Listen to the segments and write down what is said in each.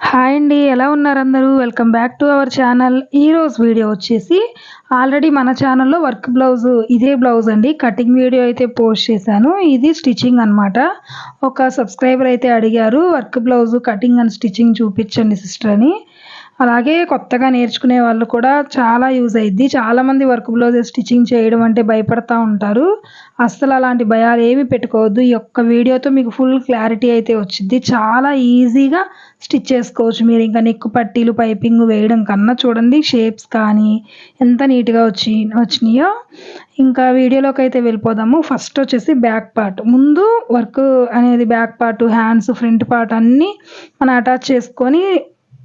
Hi అండి ఎలా ఉన్నారు అందరూ welcome back to our channel. ఈరోజు వీడియో వచ్చేసి ఆల్రెడీ మన ఛానల్లో వర్క్ బ్లౌజ్ ఇదే బ్లౌజ్ అండి. కటింగ్ వీడియో అయితే పోస్ట్ చేశాను. ఇది స్టిచ్చింగ్ అనమాట ఒక సబ్స్క్రైబర్ అయితే అడిగారు work blouse cutting and stitching చూపించండి సిస్టర్ అని. అలాగే కొత్తగా నేర్చుకునే వాళ్ళు కూడా చాలా యూజ్ అయ్యిద్ది చాలామంది వర్క్ బ్లౌజెస్ స్టిచ్చింగ్ చేయడం అంటే భయపడతా ఉంటారు. అస్సలు అలాంటి భయాలు ఏమి పెట్టుకోవద్దు. ఈ యొక్క వీడియోతో మీకు ఫుల్ క్లారిటీ అయితే వచ్చింది చాలా ఈజీగా స్టిచ్ చేసుకోవచ్చు మీరు. ఇంకా నెక్కు పట్టీలు పైపింగ్ వేయడం కన్నా చూడండి షేప్స్ కానీ ఎంత నీట్గా వచ్చి వచ్చినాయో. ఇంకా వీడియోలోకి అయితే వెళ్ళిపోదాము. ఫస్ట్ వచ్చేసి బ్యాక్ పార్ట్. ముందు వర్క్ అనేది back part hands front part అన్నీ మనం అటాచ్ చేసుకొని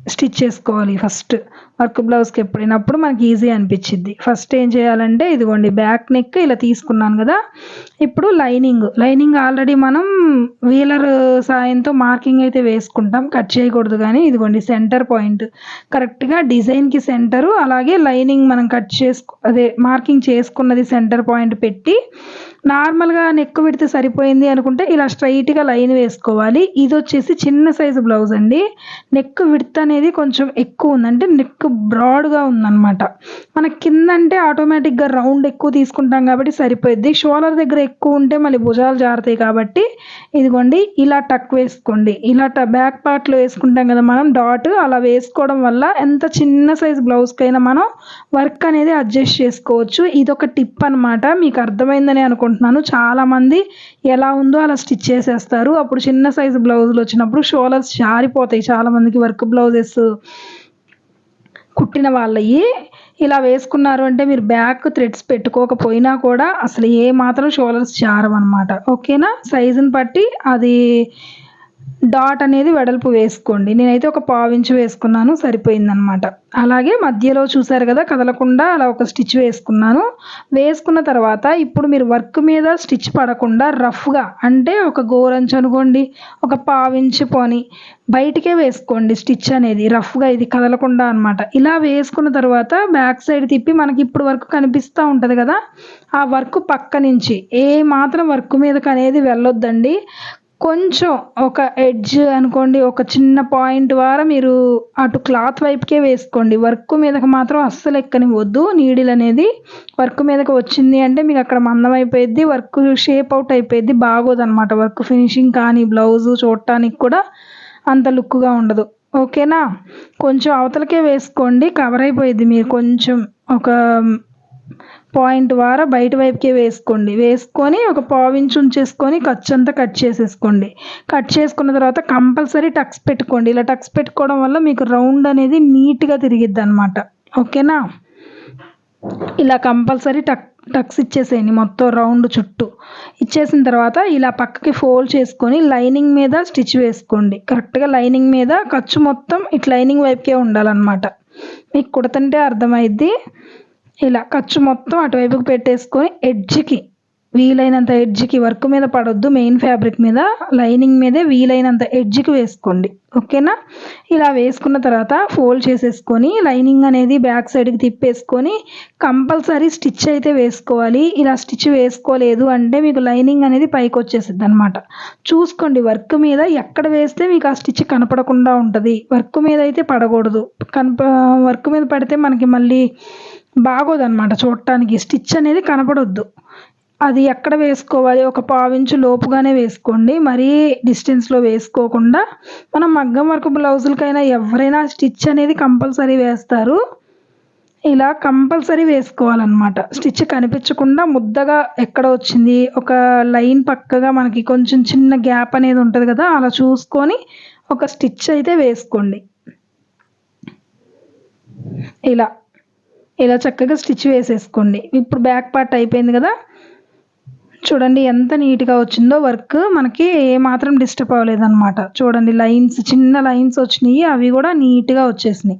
స్టిచ్ చేసుకోవాలి ఫస్ట్. వర్క్ బ్లౌజ్కి ఎప్పుడైనప్పుడు మనకి ఈజీ అనిపించింది ఫస్ట్ ఏం చేయాలంటే ఇదిగోండి బ్యాక్ నెక్ ఇలా తీసుకున్నాను కదా. ఇప్పుడు లైనింగ్. లైనింగ్ ఆల్రెడీ మనం వీలర్ సాయంతో మార్కింగ్ అయితే వేసుకుంటాం. కట్ చేయకూడదు కానీ ఇదిగోండి సెంటర్ పాయింట్. కరెక్ట్గా డిజైన్కి సెంటరు అలాగే లైనింగ్ మనం కట్ చేసుకు అదే మార్కింగ్ చేసుకున్నది సెంటర్ పాయింట్ పెట్టి నార్మల్గా నెక్ విడితే సరిపోయింది అనుకుంటే ఇలా స్ట్రైట్గా లైన్ వేసుకోవాలి. ఇది వచ్చేసి చిన్న సైజు బ్లౌజ్ అండి. నెక్ విడత్ అనేది కొంచెం ఎక్కువ ఉందంటే నెక్ బ్రాడ్గా ఉందన్నమాట. మన కింద అంటే ఆటోమేటిక్గా రౌండ్ ఎక్కువ తీసుకుంటాం కాబట్టి సరిపోయింది షోలర్ దగ్గర ఎక్కువ ఉంటే మళ్ళీ భుజాలు జారుతాయి కాబట్టి ఇదిగోండి ఇలా టక్ వేసుకోండి. ఇలా బ్యాక్ పార్ట్లో వేసుకుంటాం కదా మనం డాట్ అలా వేసుకోవడం వల్ల ఎంత చిన్న సైజు బ్లౌజ్కైనా మనం వర్క్ అనేది అడ్జస్ట్ చేసుకోవచ్చు. ఇది ఒక టిప్ అనమాట మీకు అర్థమైందని అనుకుంటున్నాను అనుకుంటున్నాను. చాలామంది ఎలా ఉందో అలా స్టిచ్ చేసేస్తారు. అప్పుడు చిన్న సైజు బ్లౌజులు వచ్చినప్పుడు షోలర్స్ జారిపోతాయి. చాలామందికి వర్క్ బ్లౌజెస్ కుట్టిన వాళ్ళవి ఇలా వేసుకున్నారు అంటే మీరు బ్యాక్ థ్రెడ్స్ పెట్టుకోకపోయినా కూడా అసలు ఏ మాత్రం షోలర్స్ జారవన్నమాట. ఓకేనా? సైజుని బట్టి అది డాట్ అనేది వెడల్పు వేసుకోండి. నేనైతే ఒక పావించు వేసుకున్నాను సరిపోయిందనమాట. అలాగే మధ్యలో చూసారు కదా కదలకుండా అలా ఒక స్టిచ్ వేసుకున్నాను. వేసుకున్న తర్వాత ఇప్పుడు మీరు వర్క్ మీద స్టిచ్ పడకుండా రఫ్గా అంటే ఒక గోరంచు అనుకోండి ఒక పావించు పోని బయటికే వేసుకోండి స్టిచ్ అనేది రఫ్గా ఇది కదలకుండా అనమాట. ఇలా వేసుకున్న తర్వాత బ్యాక్ సైడ్ తిప్పి మనకి ఇప్పుడు వర్క్ కనిపిస్తూ ఉంటుంది కదా ఆ వర్క్ పక్క నుంచి ఏ మాత్రం వర్క్ మీదకి అనేది వెళ్ళొద్దండి. కొంచెం ఒక ఎడ్జ్ అనుకోండి ఒక చిన్న పాయింట్ ద్వారా మీరు అటు క్లాత్ వైపుకే వేసుకోండి. వర్క్ మీదకి మాత్రం అస్సలు ఎక్కనివ్వద్దు. నీడిల్ అనేది వర్క్ మీదకి వచ్చింది అంటే మీకు అక్కడ మందం అయిపోయింది వర్క్ షేప్ అవుట్ అయిపోయింది బాగోదన్నమాట. వర్క్ ఫినిషింగ్ కానీ బ్లౌజు చూడటానికి కూడా అంత లుక్గా ఉండదు. ఓకేనా? కొంచెం అవతలకే వేసుకోండి. కవర్ అయిపోయింది మీరు కొంచెం ఒక పాయింట్ ద్వారా బయట వైపుకే వేసుకోండి. వేసుకొని ఒక పావించు ఉంచేసుకొని ఖర్చు అంతా కట్ చేసేసుకోండి. కట్ చేసుకున్న తర్వాత కంపల్సరీ టక్స్ పెట్టుకోండి. ఇలా టక్స్ పెట్టుకోవడం వల్ల మీకు రౌండ్ అనేది నీట్గా తిరిగిద్ది అనమాట ఓకేనా? ఇలా కంపల్సరీ టక్ టక్స్ ఇచ్చేసేయండి మొత్తం రౌండ్ చుట్టూ. ఇచ్చేసిన తర్వాత ఇలా పక్కకి ఫోల్డ్ చేసుకొని లైనింగ్ మీద స్టిచ్ వేసుకోండి. కరెక్ట్గా లైనింగ్ మీద ఖర్చు మొత్తం ఇట్లా లైనింగ్ వైపుకే ఉండాలన్నమాట. మీకు కుడతంటే అర్థమైద్ది. ఇలా ఖర్చు మొత్తం అటువైపుకి పెట్టేసుకొని ఎడ్జ్కి వీలైనంత ఎడ్జ్కి వర్క్ మీద పడొద్దు మెయిన్ ఫ్యాబ్రిక్ మీద లైనింగ్ మీదే వీలైనంత ఎడ్జ్కి వేసుకోండి. ఓకేనా? ఇలా వేసుకున్న తర్వాత ఫోల్డ్ చేసేసుకొని లైనింగ్ అనేది బ్యాక్ సైడ్కి తిప్పేసుకొని కంపల్సరీ స్టిచ్ అయితే వేసుకోవాలి. ఇలా స్టిచ్ వేసుకోలేదు అంటే మీకు లైనింగ్ అనేది పైకి వచ్చేసిద్ది అనమాట చూసుకోండి వర్క్ మీద ఎక్కడ వేస్తే మీకు ఆ స్టిచ్ కనపడకుండా ఉంటుంది. వర్క్ మీద అయితే పడకూడదు. కనప వర్క్ మీద పడితే మనకి మళ్ళీ బాగోదన్నమాట. చూడటానికి స్టిచ్ అనేది కనపడొద్దు. అది ఎక్కడ వేసుకోవాలి? ఒక పావించు లోపుగానే వేసుకోండి. మరీ డిస్టెన్స్లో వేసుకోకుండా మనం మగ్గం వర్క్ బ్లౌజులకైనా ఎవరైనా స్టిచ్ అనేది కంపల్సరీ వేస్తారు. ఇలా కంపల్సరీ వేసుకోవాలన్నమాట. స్టిచ్ కనిపించకుండా ముద్దగా ఎక్కడ వచ్చింది? ఒక లైన్ పక్కగా మనకి కొంచెం చిన్న గ్యాప్ అనేది ఉంటుంది కదా అలా చూసుకొని ఒక స్టిచ్ అయితే వేసుకోండి. ఇలా. ఇలా చక్కగా స్టిచ్ వేసేసుకోండి. ఇప్పుడు బ్యాక్ పార్ట్ అయిపోయింది కదా? చూడండి ఎంత నీట్గా వచ్చిందో వర్క్. మనకి ఏమాత్రం డిస్టర్బ్ అవ్వలేదన్నమాట. చూడండి లైన్స్ చిన్న లైన్స్ వచ్చినాయి. అవి కూడా నీట్గా వచ్చేసినాయి.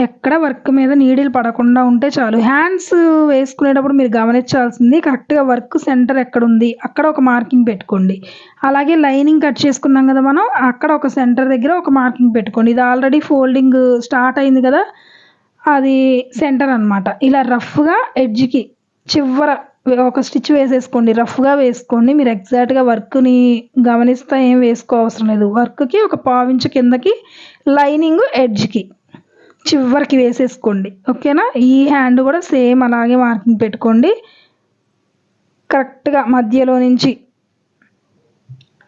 ఎక్కడ వర్క్ మీద నీడిలు పడకుండా ఉంటే చాలు. హ్యాండ్స్ వేసుకునేటప్పుడు మీరు గమనించాల్సింది కరెక్ట్గా వర్క్ సెంటర్ ఎక్కడ ఉంది అక్కడ ఒక మార్కింగ్ పెట్టుకోండి. అలాగే లైనింగ్ కట్ చేసుకున్నాం కదా మనం అక్కడ ఒక సెంటర్ దగ్గర ఒక మార్కింగ్ పెట్టుకోండి. ఇది ఆల్రెడీ ఫోల్డింగ్ స్టార్ట్ అయింది కదా? అది సెంటర్ అనమాట ఇలా రఫ్గా ఎడ్జ్కి చివర ఒక స్టిచ్ వేసేసుకోండి. రఫ్గా వేసుకోండి. మీరు ఎగ్జాక్ట్గా వర్క్ని గమనిస్తా ఏం వేసుకో అవసరం లేదు. వర్క్కి ఒక పావించు కిందకి లైనింగ్ ఎడ్జ్కి చివరికి వేసేసుకోండి. ఓకేనా? ఈ హ్యాండ్ కూడా సేమ్ అలాగే మార్కింగ్ పెట్టుకోండి. కరెక్ట్గా మధ్యలో నుంచి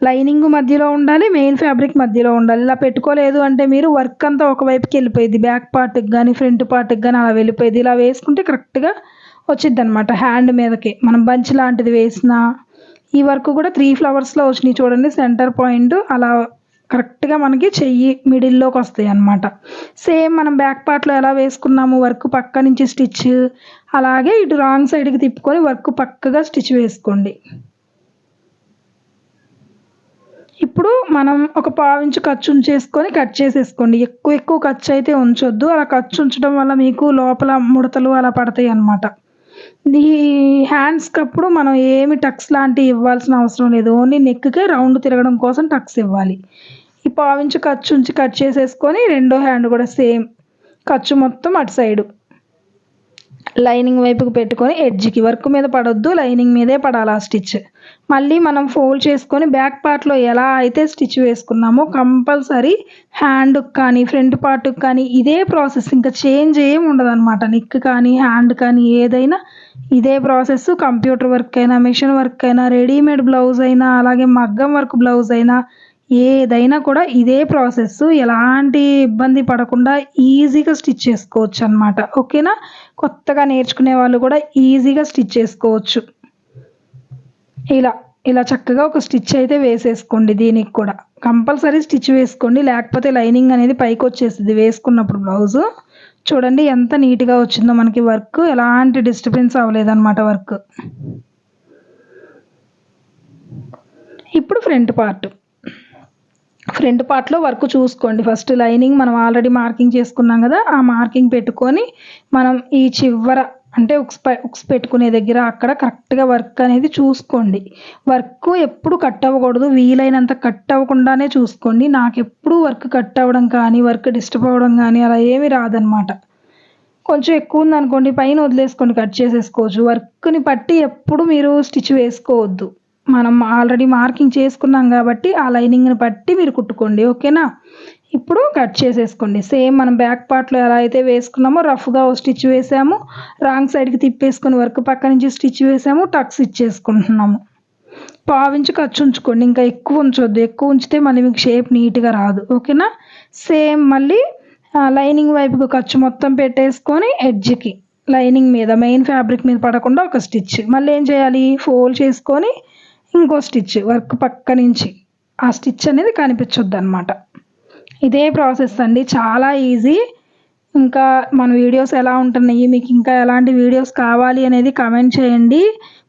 లైనింగ్ మధ్యలో ఉండాలి మెయిన్ ఫ్యాబ్రిక్ మధ్యలో ఉండాలి. ఇలా పెట్టుకోలేదు అంటే మీరు వర్క్ అంతా ఒకవైపుకి వెళ్ళిపోయింది బ్యాక్ పార్ట్కి కానీ ఫ్రంట్ పార్ట్కి కానీ అలా వెళ్ళిపోయింది ఇలా వేసుకుంటే కరెక్ట్గా వచ్చింది అనమాట హ్యాండ్ మీదకి. మనం బంచ్ లాంటిది వేసిన ఈ వర్క్ కూడా త్రీ ఫ్లవర్స్లో వచ్చినాయి చూడండి. సెంటర్ పాయింట్ అలా కరెక్ట్గా మనకి చెయ్యి మిడిల్లోకి వస్తాయి అనమాట సేమ్ మనం బ్యాక్ పార్ట్లో ఎలా వేసుకున్నాము? వర్క్ పక్క నుంచి స్టిచ్ అలాగే ఇటు రాంగ్ సైడ్కి తిప్పుకొని వర్క్ పక్కగా స్టిచ్ వేసుకోండి. ఇప్పుడు మనం ఒక పావించు ఖర్చు చేసుకొని కట్ చేసేసుకోండి. ఎక్కువ ఎక్కువ ఖర్చు అయితే ఉంచొద్దు. అలా ఖర్చు ఉంచడం వల్ల మీకు లోపల ముడతలు అలా పడతాయి అన్నమాట. ఈ హ్యాండ్స్కి అప్పుడు మనం ఏమి టక్స్ లాంటివి ఇవ్వాల్సిన అవసరం లేదు. ఓన్లీ నెక్కే రౌండ్ తిరగడం కోసం టక్స్ ఇవ్వాలి. ఈ పావించు ఖర్చు ఉంచి కట్ చేసేసుకొని రెండో హ్యాండ్ కూడా సేమ్ ఖర్చు మొత్తం అటు సైడు. లైనింగ్ వైపుకి పెట్టుకొని ఎడ్జ్కి. వర్క్ మీద పడొద్దు లైనింగ్ మీదే పడాలి ఆ స్టిచ్. మళ్ళీ మనం ఫోల్డ్ చేసుకొని బ్యాక్ పార్ట్లో ఎలా అయితే స్టిచ్ వేసుకున్నామో కంపల్సరీ హ్యాండ్కి కానీ ఫ్రంట్ పార్ట్కి కానీ ఇదే ప్రాసెస్. ఇంకా చేంజ్ ఏం ఉండదు అనమాట కానీ హ్యాండ్ కానీ ఏదైనా ఇదే ప్రాసెస్. కంప్యూటర్ వర్క్ అయినా మిషన్ వర్క్ అయినా రెడీమేడ్ బ్లౌజ్ అయినా అలాగే మగ్గం వర్క్ బ్లౌజ్ అయినా ఏదైనా కూడా ఇదే ప్రాసెస్. ఎలాంటి ఇబ్బంది పడకుండా ఈజీగా స్టిచ్ చేసుకోవచ్చు అనమాట ఓకేనా? కొత్తగా నేర్చుకునే వాళ్ళు కూడా ఈజీగా స్టిచ్ చేసుకోవచ్చు. ఇలా ఇలా చక్కగా ఒక స్టిచ్ అయితే వేసేసుకోండి దీనికి కూడా. కంపల్సరీ స్టిచ్ వేసుకోండి. లేకపోతే లైనింగ్ అనేది పైకి వచ్చేస్తుంది వేసుకున్నప్పుడు బ్లౌజు. చూడండి ఎంత నీట్గా వచ్చిందో మనకి వర్క్. ఎలాంటి డిస్టర్బెన్స్ అవ్వలేదన్నమాట వర్క్. ఇప్పుడు ఫ్రంట్ పార్ట్. ఫ్రంట్ పార్ట్లో వర్క్ చూసుకోండి. ఫస్ట్ లైనింగ్ మనం ఆల్రెడీ మార్కింగ్ చేసుకున్నాం కదా ఆ మార్కింగ్ పెట్టుకొని మనం ఈ చివర అంటే ఉక్స్ ఉక్స్ పెట్టుకునే దగ్గర అక్కడ కరెక్ట్గా వర్క్ అనేది చూసుకోండి. వర్క్ ఎప్పుడు కట్ అవ్వకూడదు వీలైనంత కట్ అవ్వకుండానే చూసుకోండి. నాకు ఎప్పుడు వర్క్ కట్ అవ్వడం కానీ వర్క్ డిస్టర్బ్ అవ్వడం కానీ అలా ఏమీ రాదనమాట కొంచెం ఎక్కువ ఉందనుకోండి పైన వదిలేసుకోండి కట్ చేసేసుకోవచ్చు. వర్క్ని బట్టి ఎప్పుడు మీరు స్టిచ్ వేసుకోవద్దు. మనం ఆల్రెడీ మార్కింగ్ చేసుకున్నాం కాబట్టి ఆ లైనింగ్ని బట్టి మీరు కుట్టుకోండి ఓకేనా? ఇప్పుడు కట్ చేసేసుకోండి. సేమ్ మనం బ్యాక్ పార్ట్లో ఎలా అయితే వేసుకున్నామో రఫ్గా ఓ స్టిచ్ వేసాము. రాంగ్ సైడ్కి తిప్పేసుకుని వర్క్ పక్క నుంచి స్టిచ్ వేసాము టక్స్ ఇచ్చేసుకుంటున్నాము పావించి ఖర్చు ఉంచుకోండి. ఇంకా ఎక్కువ ఉంచొద్దు. ఎక్కువ ఉంచితే మళ్ళీ మీకు షేప్ నీట్గా రాదు ఓకేనా? సేమ్ మళ్ళీ లైనింగ్ వైపుకి ఖర్చు మొత్తం పెట్టేసుకొని ఎడ్జ్కి లైనింగ్ మీద మెయిన్ ఫ్యాబ్రిక్ మీద పడకుండా ఒక స్టిచ్ మళ్ళీ ఏం చేయాలి? ఫోల్డ్ చేసుకొని ఇంకో స్టిచ్ వర్క్ పక్క నుంచి. ఆ స్టిచ్ అనేది కనిపించొద్దు అనమాట ఇదే ప్రాసెస్ అండి. చాలా ఈజీ ఇంకా మన వీడియోస్ ఎలా ఉంటున్నాయి? మీకు ఇంకా ఎలాంటి వీడియోస్ కావాలి అనేది కమెంట్ చేయండి.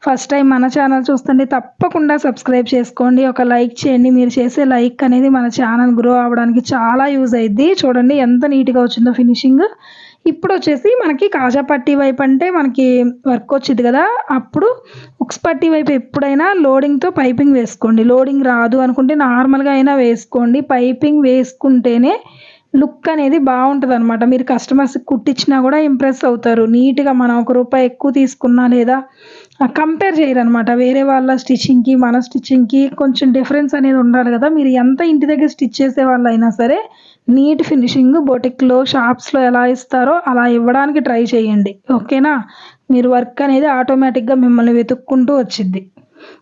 ఫస్ట్ టైం మన ఛానల్ చూస్తుంటే తప్పకుండా సబ్స్క్రైబ్ చేసుకోండి. ఒక లైక్ చేయండి. మీరు చేసే లైక్ అనేది మన ఛానల్ గ్రో అవ్వడానికి చాలా యూజ్ అయింది చూడండి ఎంత నీట్గా వచ్చిందో ఫినిషింగ్ ఇప్పుడు వచ్చేసి మనకి కాజా పట్టీ వైపు అంటే మనకి వర్క్ వచ్చింది కదా అప్పుడు ఉక్స్ పట్టీ వైపు ఎప్పుడైనా లోడింగ్తో పైపింగ్ వేసుకోండి. లోడింగ్ రాదు అనుకుంటే నార్మల్గా అయినా వేసుకోండి. పైపింగ్ వేసుకుంటేనే లుక్ అనేది బాగుంటుంది అనమాట మీరు కస్టమర్స్కి కుట్టించినా కూడా ఇంప్రెస్ అవుతారు. నీట్గా మనం ఒక రూపాయి ఎక్కువ తీసుకున్నా లేదా కంపేర్ చేయరు అనమాట వేరే వాళ్ళ స్టిచ్చింగ్కి మన స్టిచ్చింగ్కి కొంచెం డిఫరెన్స్ అనేది ఉండాలి కదా. మీరు ఎంత ఇంటి దగ్గర స్టిచ్ చేసే వాళ్ళు అయినా సరే నీట్ ఫినిషింగ్ బొటిక్లో షాప్స్లో ఎలా ఇస్తారో అలా ఇవ్వడానికి ట్రై చేయండి. ఓకేనా? మీరు వర్క్ అనేది ఆటోమేటిక్గా మిమ్మల్ని వెతుక్కుంటూ వచ్చింది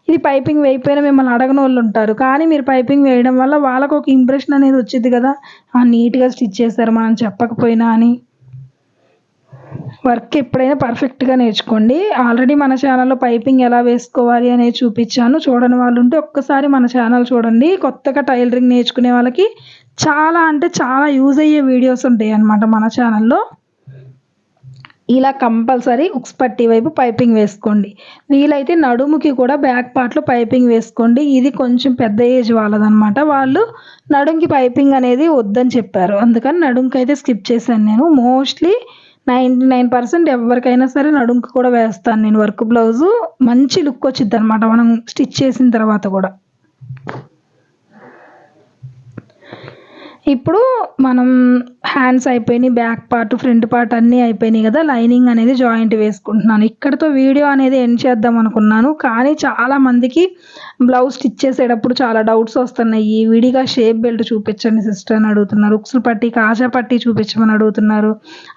ఇది పైపింగ్ వేయిపోయిన మిమ్మల్ని అడగని వాళ్ళు ఉంటారు. కానీ మీరు పైపింగ్ వేయడం వల్ల వాళ్ళకు ఒక ఇంప్రెషన్ అనేది వచ్చింది కదా. ఆ నీట్గా స్టిచ్ చేస్తారు మనం చెప్పకపోయినా అని. వర్క్ ఎప్పుడైనా పర్ఫెక్ట్గా నేర్చుకోండి. ఆల్రెడీ మన ఛానల్లో పైపింగ్ ఎలా వేసుకోవాలి అనేది చూపించాను. చూడని వాళ్ళు ఉంటే ఒక్కసారి మన ఛానల్ చూడండి. కొత్తగా టైలరింగ్ నేర్చుకునే వాళ్ళకి చాలా అంటే చాలా యూజ్ అయ్యే వీడియోస్ ఉంటాయి అన్నమాట మన ఛానల్లో. ఇలా కంపల్సరీ ఉక్స్ పట్టి వైపు పైపింగ్ వేసుకోండి. వీలైతే నడుముకి కూడా బ్యాక్ పార్ట్లో పైపింగ్ వేసుకోండి. ఇది కొంచెం పెద్ద ఏజ్ వాళ్ళదనమాట వాళ్ళు నడుంకి పైపింగ్ అనేది వద్దని చెప్పారు. అందుకని నడుంకి అయితే స్కిప్ చేశాను నేను. మోస్ట్లీ నైంటీ నైన్ పర్సెంట్ ఎవరికైనా సరే నడుంకు కూడా వేస్తాను నేను వర్క్ బ్లౌజు. మంచి లుక్ వచ్చింది అనమాట మనం స్టిచ్ చేసిన తర్వాత కూడా. ఇప్పుడు మనం హ్యాండ్స్ అయిపోయినాయి బ్యాక్ పార్ట్ ఫ్రంట్ పార్ట్ అన్నీ అయిపోయినాయి కదా లైనింగ్ అనేది జాయింట్ వేసుకుంటున్నాను. ఇక్కడతో వీడియో అనేది ఎండ్ చేద్దాం అనుకున్నాను కానీ చాలా మందికి బ్లౌజ్ స్టిచ్ చేసేటప్పుడు చాలా డౌట్స్ వస్తున్నాయి. విడిగా షేప్ బెల్ట్ చూపించండి సిస్టర్ అని అడుగుతున్నారు ఉక్సులు పట్టి కాజా పట్టి చూపించమని అడుగుతున్నారు.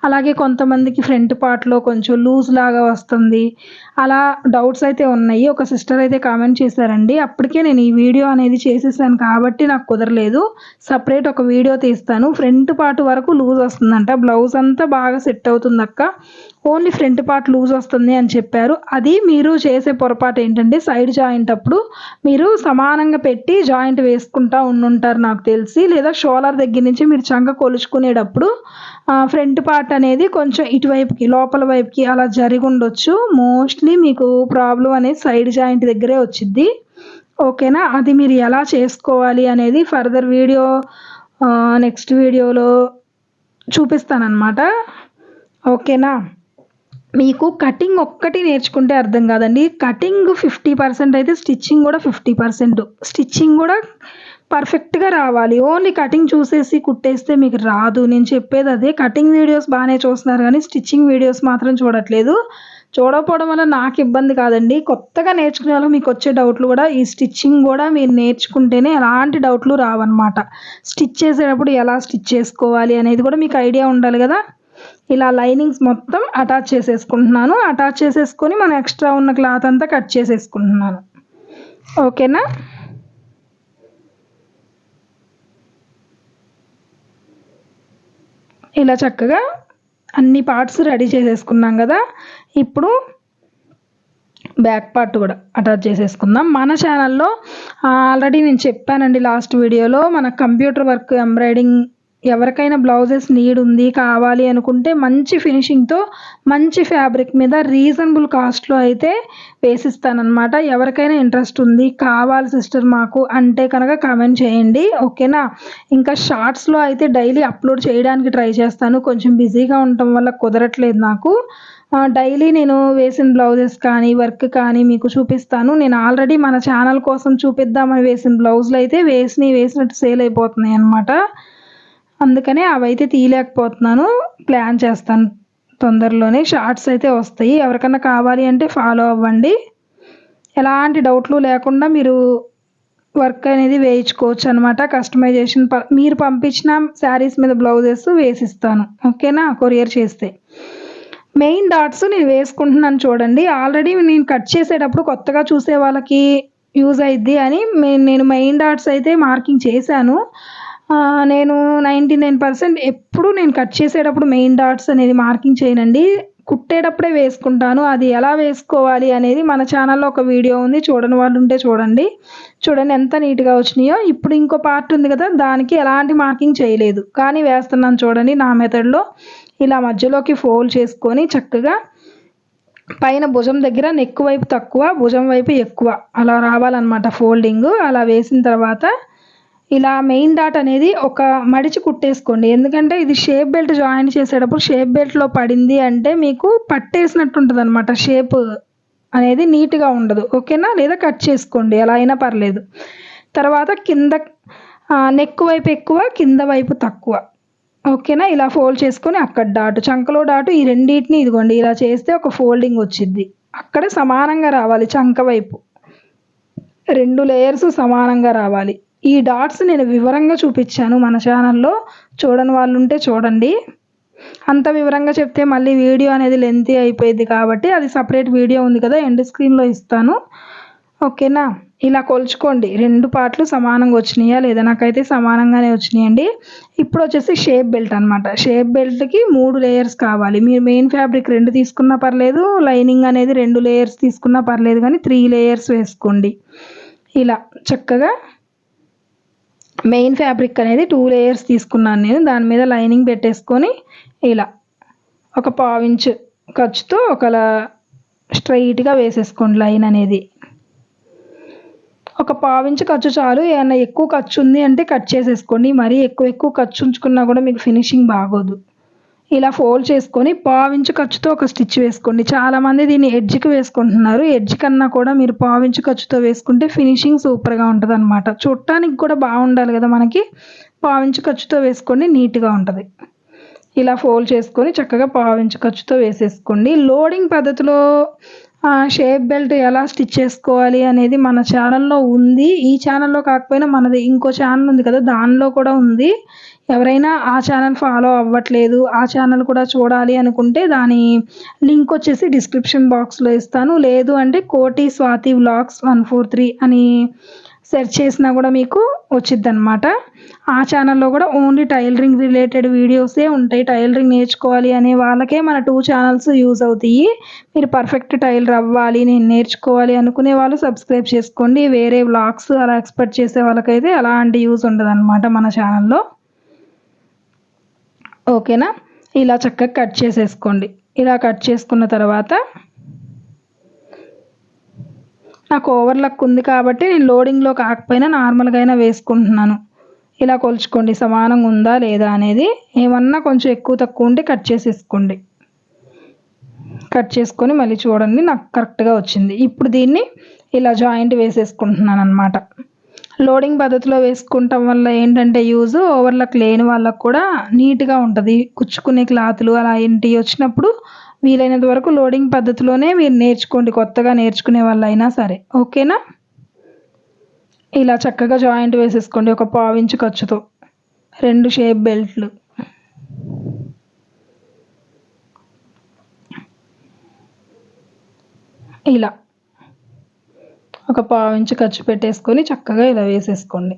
అలాగే కొంతమందికి ఫ్రంట్ పార్ట్లో కొంచెం లూజ్ లాగా వస్తుంది. అలా డౌట్స్ అయితే ఉన్నాయి. ఒక సిస్టర్ అయితే కామెంట్ చేశారండి అప్పటికే నేను ఈ వీడియో అనేది చేసేసాను కాబట్టి నాకు కుదరలేదు. సపరేట్ ఒక వీడియో తీస్తాను. ఫ్రంట్ పార్ట్ వరకు లూజ్ వస్తుందంట. బ్లౌజ్ అంతా బాగా సెట్ అవుతుంది అక్క ఓన్లీ ఫ్రంట్ పార్ట్ లూజ్ వస్తుంది అని చెప్పారు. అది మీరు చేసే పొరపాటు ఏంటంటే సైడ్ జాయింట్ అప్పుడు మీరు సమానంగా పెట్టి జాయింట్ వేసుకుంటా ఉండుంటారు నాకు తెలిసి. లేదా షోలర్ దగ్గర నుంచి మీరు చంక కొలుచుకునేటప్పుడు ఫ్రంట్ పార్ట్ అనేది కొంచెం ఇటువైపుకి లోపల వైపుకి అలా జరిగి ఉండొచ్చు. మోస్ట్లీ మీకు ప్రాబ్లం అనేది సైడ్ జాయింట్ దగ్గరే వచ్చింది ఓకేనా? అది మీరు ఎలా చేసుకోవాలి అనేది ఫర్దర్ వీడియో నెక్స్ట్ వీడియోలో చూపిస్తానన్నమాట. ఓకేనా? మీకు కటింగ్ ఒక్కటి నేర్చుకుంటే అర్థం కాదండి. కటింగ్ ఫిఫ్టీ పర్సెంట్ అయితే స్టిచ్చింగ్ కూడా ఫిఫ్టీ పర్సెంట్. స్టిచ్చింగ్ కూడా పర్ఫెక్ట్గా రావాలి. ఓన్లీ కటింగ్ చూసేసి కుట్టేస్తే మీకు రాదు. నేను చెప్పేది అదే. కటింగ్ వీడియోస్ బాగానే చూస్తున్నారు కానీ స్టిచ్చింగ్ వీడియోస్ మాత్రం చూడట్లేదు. చూడకపోవడం వల్ల నాకు ఇబ్బంది కాదండి. కొత్తగా నేర్చుకునే వాళ్ళకి మీకు వచ్చే డౌట్లు కూడా ఈ స్టిచ్చింగ్ కూడా మీరు నేర్చుకుంటేనే ఎలాంటి డౌట్లు రావన్నమాట. స్టిచ్ చేసేటప్పుడు ఎలా స్టిచ్ చేసుకోవాలి అనేది కూడా మీకు ఐడియా ఉండాలి కదా. ఇలా లైనింగ్స్ మొత్తం అటాచ్ చేసేసుకుంటున్నాను. అటాచ్ చేసేసుకొని మన ఎక్స్ట్రా ఉన్న క్లాత్ అంతా కట్ చేసేసుకుంటున్నాను. ఓకేనా? ఇలా చక్కగా అన్ని పార్ట్స్ రెడీ చేసేసుకున్నాం కదా. ఇప్పుడు బ్యాక్ పార్ట్ కూడా అటాచ్ చేసేసుకుందాం. మన ఛానల్లో ఆల్రెడీ నేను చెప్పానండి లాస్ట్ వీడియోలో మన కంప్యూటర్ వర్క్ ఎంబ్రాయిడింగ్ ఎవరికైనా బ్లౌజెస్ నీడ్ ఉంది కావాలి అనుకుంటే మంచి ఫినిషింగ్తో మంచి ఫ్యాబ్రిక్ మీద రీజనబుల్ కాస్ట్లో అయితే వేసిస్తానమాట ఎవరికైనా ఇంట్రెస్ట్ ఉంది కావాలి సిస్టర్ మాకు అంటే కనుక కామెంట్ చేయండి ఓకేనా ఇంకా షార్ట్స్లో అయితే డైలీ అప్లోడ్ చేయడానికి ట్రై చేస్తాను. కొంచెం బిజీగా ఉండటం వల్ల కుదరట్లేదు నాకు. డైలీ నేను వేసిన బ్లౌజెస్ కానీ వర్క్ కానీ మీకు చూపిస్తాను. నేను ఆల్రెడీ మన ఛానల్ కోసం చూపిద్దామని వేసిన బ్లౌజులు అయితే వేసినవి వేసినట్టు సేల్ అయిపోతున్నాయి అనమాట అందుకనే అవైతే తీయలేకపోతున్నాను. ప్లాన్ చేస్తాను. తొందరలోనే షార్ట్స్ అయితే వస్తాయి. ఎవరికన్నా కావాలి అంటే ఫాలో అవ్వండి. ఎలాంటి డౌట్లు లేకుండా మీరు వర్క్ అనేది వేయించుకోవచ్చు అనమాట కస్టమైజేషన్ మీరు పంపించిన శారీస్ మీద బ్లౌజెస్ వేసిస్తాను. ఓకేనా? కొరియర్ చేస్తే. మెయిన్ డాట్స్ నేను వేసుకుంటున్నాను చూడండి. ఆల్రెడీ నేను కట్ చేసేటప్పుడు కొత్తగా చూసే వాళ్ళకి యూజ్ అయిద్ది అని నేను మెయిన్ డాట్స్ అయితే మార్కింగ్ చేశాను. నేను నైంటీ నైన్ పర్సెంట్ ఎప్పుడు నేను కట్ చేసేటప్పుడు మెయిన్ డాట్స్ అనేది మార్కింగ్ చేయనండి. కుట్టేటప్పుడే వేసుకుంటాను. అది ఎలా వేసుకోవాలి అనేది మన ఛానల్లో ఒక వీడియో ఉంది. చూడని వాళ్ళు ఉంటే చూడండి. చూడండి ఎంత నీట్గా వచ్చినాయో. ఇప్పుడు ఇంకో పార్ట్ ఉంది కదా దానికి ఎలాంటి మార్కింగ్ చేయలేదు. కానీ వేస్తున్నాను చూడండి నా మెథడ్లో. ఇలా మధ్యలోకి ఫోల్డ్ చేసుకొని చక్కగా పైన భుజం దగ్గర నెక్ వైపు తక్కువ భుజం వైపు ఎక్కువ. అలా రావాలన్నమాట ఫోల్డింగ్. అలా వేసిన తర్వాత ఇలా మెయిన్ డాట్ అనేది ఒక మడిచి కుట్టేసుకోండి. ఎందుకంటే ఇది షేప్ బెల్ట్ జాయిన్ చేసేటప్పుడు షేప్ బెల్ట్లో పడింది అంటే మీకు పట్టేసినట్టు ఉంటుంది అనమాట షేప్ అనేది నీట్గా ఉండదు. ఓకేనా? లేదా కట్ చేసుకోండి. ఎలా అయినా పర్లేదు. తర్వాత కింద నెక్ వైపు ఎక్కువ కింద వైపు తక్కువ. ఓకేనా? ఇలా ఫోల్డ్ చేసుకొని అక్కడ డాటు చంకలో డాటు ఈ రెండింటిని ఇదిగోండి ఇలా చేస్తే ఒక ఫోల్డింగ్ వచ్చింది అక్కడ సమానంగా రావాలి చంక వైపు. రెండు లేయర్స్ సమానంగా రావాలి. ఈ డాట్స్ నేను వివరంగా చూపించాను మన ఛానల్లో. చూడని వాళ్ళు ఉంటే చూడండి. అంత వివరంగా చెప్తే మళ్ళీ వీడియో అనేది లెంతీ అయిపోయింది కాబట్టి అది సపరేట్ వీడియో ఉంది కదా ఎండ్ స్క్రీన్లో ఇస్తాను. ఓకేనా? ఇలా కొలుచుకోండి. రెండు పార్ట్లు సమానంగా వచ్చినాయా లేదా? నాకైతే సమానంగానే వచ్చినాయండి. ఇప్పుడు వచ్చేసి షేప్ బెల్ట్ అనమాట షేప్ బెల్ట్కి మూడు లేయర్స్ కావాలి. మీరు మెయిన్ ఫ్యాబ్రిక్ రెండు తీసుకున్నా పర్లేదు లైనింగ్ అనేది రెండు లేయర్స్ తీసుకున్నా పర్లేదు కానీ త్రీ లేయర్స్ వేసుకోండి. ఇలా చక్కగా మెయిన్ ఫ్యాబ్రిక్ అనేది టూ లేయర్స్ తీసుకున్నాను నేను. దాని మీద లైనింగ్ పెట్టేసుకొని ఇలా ఒక పావించ్ ఖర్చుతో ఒకలా స్ట్రైట్గా వేసేసుకోండి లైన్ అనేది. ఒక పావించు ఖర్చు చాలు. ఏమైనా ఎక్కువ ఖర్చు ఉంది అంటే కట్ చేసేసుకోండి. మరీ ఎక్కువ ఎక్కువ ఖర్చు ఉంచుకున్నా కూడా మీకు ఫినిషింగ్ బాగోదు. ఇలా ఫోల్డ్ చేసుకొని పావించు ఖర్చుతో ఒక స్టిచ్ వేసుకోండి. చాలామంది దీన్ని ఎడ్జ్కి వేసుకుంటున్నారు. ఎడ్జ్ కన్నా కూడా మీరు పావించు ఖర్చుతో వేసుకుంటే ఫినిషింగ్ సూపర్గా ఉంటుంది అనమాట చూడటానికి కూడా బాగుండాలి కదా మనకి. పావించు ఖర్చుతో వేసుకోండి. నీట్గా ఉంటుంది. ఇలా ఫోల్డ్ చేసుకొని చక్కగా పావించు ఖర్చుతో వేసేసుకోండి. లోడింగ్ పద్ధతిలో షేప్ బెల్ట్ ఎలా స్టిచ్ చేసుకోవాలి అనేది మన ఛానల్లో ఉంది. ఈ ఛానల్లో కాకపోయినా మనది ఇంకో ఛానల్ ఉంది కదా దానిలో కూడా ఉంది. ఎవరైనా ఆ ఛానల్ ఫాలో అవ్వట్లేదు ఆ ఛానల్ కూడా చూడాలి అనుకుంటే దాని లింక్ వచ్చేసి డిస్క్రిప్షన్ బాక్స్లో ఇస్తాను. లేదు అంటే Koti Swathi vlogs one four three అని సెర్చ్ చేసినా కూడా మీకు వచ్చిద్ది అనమాట ఆ ఛానల్లో కూడా ఓన్లీ టైలరింగ్ రిలేటెడ్ వీడియోసే ఉంటాయి. టైలరింగ్ నేర్చుకోవాలి అనే వాళ్ళకే మన టూ ఛానల్స్ యూజ్ అవుతాయి. మీరు పర్ఫెక్ట్ టైలర్ అవ్వాలి నేను నేర్చుకోవాలి అనుకునే వాళ్ళు సబ్స్క్రైబ్ చేసుకోండి. వేరే వ్లాగ్స్ అలా ఎక్స్పెక్ట్ చేసే వాళ్ళకైతే అలాంటి యూజ్ ఉండదు మన ఛానల్లో. ఓకేనా? ఇలా చక్కగా కట్ చేసేసుకోండి. ఇలా కట్ చేసుకున్న తర్వాత నాకు ఓవర్లక్ ఉంది కాబట్టి నేను లోడింగ్లో కాకపోయినా నార్మల్గా అయినా వేసుకుంటున్నాను. ఇలా కొలుచుకోండి. సమానంగా ఉందా లేదా అనేది ఏమన్నా కొంచెం ఎక్కువ తక్కువ ఉంటే కట్ చేసేసుకోండి. కట్ చేసుకొని మళ్ళీ చూడండి. నాకు కరెక్ట్గా వచ్చింది. ఇప్పుడు దీన్ని ఇలా జాయింట్ వేసేసుకుంటున్నాను అనమాట లోడింగ్ పద్ధతిలో వేసుకుంటాం వల్ల ఏంటంటే యూజ్ ఓవర్లక్ లేని వాళ్ళకు కూడా నీట్గా ఉంటుంది. కుచ్చుకునే క్లాతులు అలా ఏంటి వచ్చినప్పుడు వీలైనంత వరకు లోడింగ్ పద్ధతిలోనే మీరు నేర్చుకోండి కొత్తగా నేర్చుకునే వాళ్ళైనా సరే. ఓకేనా? ఇలా చక్కగా జాయింట్ వేసేసుకోండి ఒక పావించు ఖర్చుతో. రెండు షేప్ బెల్ట్లు ఇలా. ఒక పావించు ఖర్చు పెట్టేసుకొని చక్కగా ఇలా వేసేసుకోండి.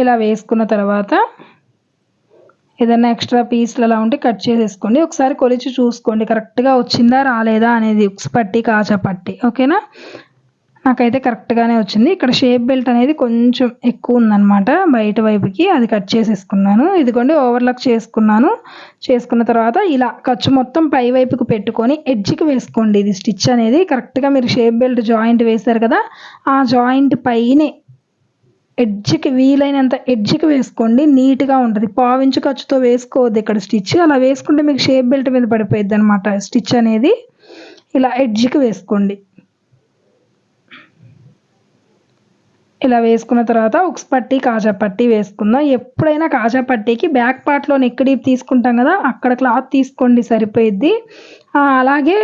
ఇలా వేసుకున్న తర్వాత ఏదైనా ఎక్స్ట్రా పీస్లు అలా ఉంటే కట్ చేసేసుకోండి. ఒకసారి కొలిచి చూసుకోండి. కరెక్ట్గా వచ్చిందా రాలేదా అనేది ఉక్స్ పట్టి కాచా పట్టి. ఓకేనా? నాకైతే కరెక్ట్గానే వచ్చింది. ఇక్కడ షేప్ బెల్ట్ అనేది కొంచెం ఎక్కువ ఉందన్నమాట బయట వైపుకి. అది కట్ చేసేసుకున్నాను. ఇదిగోండి ఓవర్లాక్ చేసుకున్నాను. చేసుకున్న తర్వాత ఇలా ఖర్చు మొత్తం పై వైపుకి పెట్టుకొని ఎడ్జ్కి వేసుకోండి. ఇది స్టిచ్ అనేది. కరెక్ట్గా మీరు షేప్ బెల్ట్ జాయింట్ వేశారు కదా ఆ జాయింట్ పైనే ఎడ్జ్కి వీలైనంత ఎడ్జ్కి వేసుకోండి. నీట్గా ఉంటుంది. పావించు ఖర్చుతో వేసుకోవద్దు ఇక్కడ స్టిచ్. అలా వేసుకుంటే మీకు షేప్ బెల్ట్ మీద పడిపోయింది అనమాట స్టిచ్ అనేది. ఇలా ఎడ్జ్కి వేసుకోండి. ఇలా వేసుకున్న తర్వాత ఉక్స్ పట్టి కాజా పట్టి వేసుకుందాం. ఎప్పుడైనా కాజా పట్టీకి బ్యాక్ పార్ట్లో నెక్ డీప్ తీసుకుంటాం కదా అక్కడ క్లాత్ తీసుకోండి సరిపోయిద్ది. అలాగే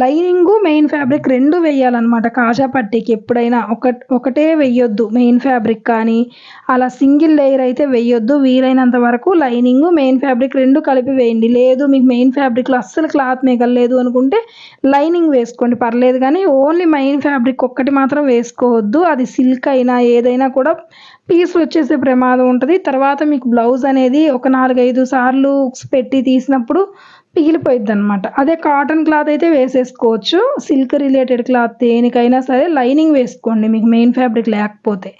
లైనింగ్ మెయిన్ ఫ్యాబ్రిక్ రెండు వేయాలన్నమాట కాజా పట్టీకి ఎప్పుడైనా ఒక ఒకటే వెయ్యొద్దు మెయిన్ ఫ్యాబ్రిక్ కానీ అలా సింగిల్ లేయర్ అయితే వెయ్యొద్దు. వీలైనంత వరకు లైనింగ్ మెయిన్ ఫ్యాబ్రిక్ రెండు కలిపి వేయండి. లేదు మీకు మెయిన్ ఫ్యాబ్రిక్లో అస్సలు క్లాత్ మిగలలేదు అనుకుంటే లైనింగ్ వేసుకోండి. పర్లేదు కానీ ఓన్లీ మెయిన్ ఫ్యాబ్రిక్ ఒక్కటి మాత్రం వేసుకోవద్దు. అది సిల్క్ అయినా ఏదైనా కూడా పీస్ వచ్చేసే ప్రమాదం ఉంటుంది. తర్వాత మీకు బ్లౌజ్ అనేది ఒక నాలుగైదు సార్లు పెట్టి తీసినప్పుడు పిగిలిపోయిద్ది అనమాట అదే కాటన్ క్లాత్ అయితే వేసేసుకోవచ్చు. సిల్క్ రిలేటెడ్ క్లాత్ దేనికైనా సరే లైనింగ్ వేసుకోండి. మీకు మెయిన్ ఫ్యాబ్రిక్ లేకపోతే.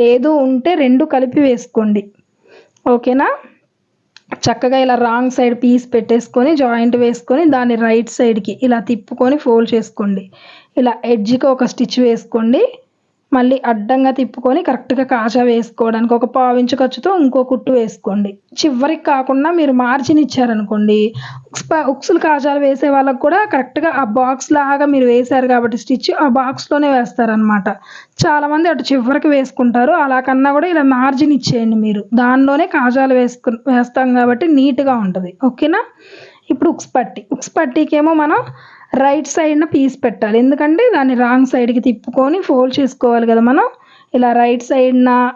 లేదు ఉంటే రెండు కలిపి వేసుకోండి. ఓకేనా చక్కగా ఇలా రాంగ్ సైడ్ పీస్ పెట్టేసుకొని జాయింట్ వేసుకొని దాన్ని రైట్ సైడ్కి ఇలా తిప్పుకొని ఫోల్డ్ చేసుకోండి. ఇలా ఎడ్జ్కి ఒక స్టిచ్ వేసుకోండి. మళ్ళీ అడ్డంగా తిప్పుకొని కరెక్ట్గా కాజా వేసుకోవడానికి ఒక పావించు ఖర్చుతో ఇంకో కుట్టు వేసుకోండి. చివరికి కాకుండా మీరు మార్జిన్ ఇచ్చారనుకోండి ఉక్సులు కాజాలు వేసే వాళ్ళకు కూడా కరెక్ట్గా ఆ బాక్స్ లాగా మీరు వేశారు కాబట్టి స్టిచ్ ఆ బాక్స్లోనే వేస్తారనమాట చాలామంది అటు చివరికి వేసుకుంటారు అలా కన్నా కూడా ఇలా మార్జిన్ ఇచ్చేయండి మీరు. దానిలోనే కాజాలు వేసుకు వేస్తాం కాబట్టి నీట్గా ఉంటుంది. ఓకేనా? ఇప్పుడు ఉక్స్ పట్టి ఉక్స్ పట్టీకేమో మనం రైట్ సైడ్న పీస్ పెట్టాలి. ఎందుకంటే దాన్ని రాంగ్ సైడ్కి తిప్పుకొని ఫోల్డ్ చేసుకోవాలి కదా మనం. ఇలా రైట్ సైడ్న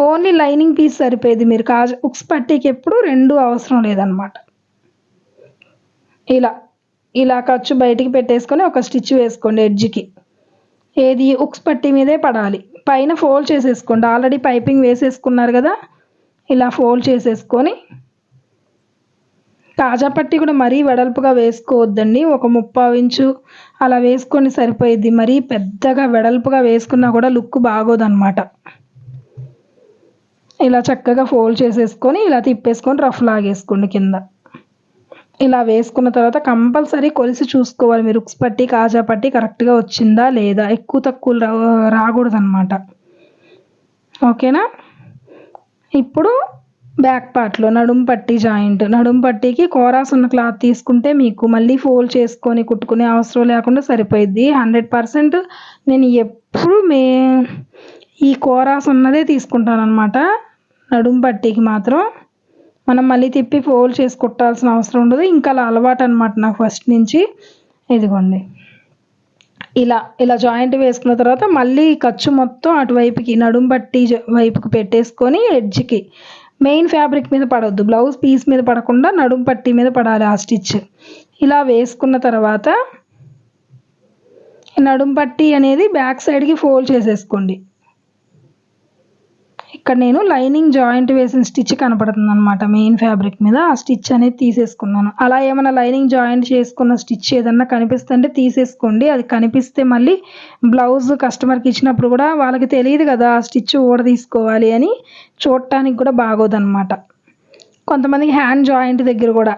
ఓన్లీ లైనింగ్ పీస్ సరిపోయేది మీరు. కాజ ఉక్స్ పట్టీకి ఎప్పుడు రెండు అవసరం లేదనమాట ఇలా ఇలా ఖర్చు బయటికి పెట్టేసుకొని ఒక స్టిచ్ వేసుకోండి ఎడ్జ్కి ఏది ఉక్స్ పట్టీ మీదే పడాలి. పైన ఫోల్డ్ చేసేసుకోండి. ఆల్రెడీ పైపింగ్ వేసేసుకున్నారు కదా? ఇలా ఫోల్డ్ చేసేసుకొని తాజా పట్టి కూడా మరీ వెడల్పుగా వేసుకోవద్దండి. ఒక ముప్పావు ఇంచు అలా వేసుకొని సరిపోయిద్ది. మరీ పెద్దగా వెడల్పుగా వేసుకున్నా కూడా లుక్ బాగోదన్నమాట. ఇలా చక్కగా ఫోల్డ్ చేసేసుకొని ఇలా తిప్పేసుకొని రఫ్ లాగేసుకోండి కింద. ఇలా వేసుకున్న తర్వాత కంపల్సరీ కొలిసి చూసుకోవాలి. మీరు ఉక్స్ పట్టి కాజా పట్టి కరెక్ట్గా వచ్చిందా లేదా? ఎక్కువ తక్కువ రా రాకూడదనమాట ఓకేనా? ఇప్పుడు బ్యాక్ పార్ట్లో నడుం పట్టి జాయింట్. నడుం పట్టికి కోరాస్ ఉన్న క్లాత్ తీసుకుంటే మీకు మళ్ళీ ఫోల్డ్ చేసుకొని కుట్టుకునే అవసరం లేకుండా సరిపోయిద్ది. హండ్రెడ్ పర్సెంట్ నేను ఎప్పుడు మే ఈ కోరాస్ ఉన్నదే తీసుకుంటాను అనమాట నడుము మాత్రం మనం మళ్ళీ తిప్పి ఫోల్డ్ చేసి కుట్టాల్సిన అవసరం ఉండదు. ఇంకా అలా అలవాటు అనమాట నాకు ఫస్ట్ నుంచి. ఇదిగోండి. ఇలా ఇలా జాయింట్ వేసుకున్న తర్వాత మళ్ళీ ఖర్చు మొత్తం అటువైపుకి నడుము పట్టి వైపుకి పెట్టేసుకొని ఎడ్జ్కి మెయిన్ ఫ్యాబ్రిక్ మీద పడవద్దు బ్లౌజ్ పీస్ మీద పడకుండా నడుము పట్టి మీద పడాలి ఆ స్టిచ్. ఇలా వేసుకున్న తర్వాత నడుము పట్టి అనేది బ్యాక్ సైడ్కి ఫోల్డ్ చేసేసుకోండి. ఇక్కడ నేను లైనింగ్ జాయింట్ వేసిన స్టిచ్ కనపడుతుంది అనమాట మెయిన్ ఫ్యాబ్రిక్ మీద. ఆ స్టిచ్ అనేది తీసేసుకున్నాను. అలా ఏమైనా లైనింగ్ జాయింట్ చేసుకున్న స్టిచ్ ఏదన్నా కనిపిస్తుంటే తీసేసుకోండి. అది కనిపిస్తే మళ్ళీ బ్లౌజ్ కస్టమర్కి ఇచ్చినప్పుడు కూడా వాళ్ళకి తెలియదు కదా ఆ స్టిచ్ ఊడ తీసుకోవాలి అని. చూడటానికి కూడా బాగోదన్నమాట. కొంతమందికి హ్యాండ్ జాయింట్ దగ్గర కూడా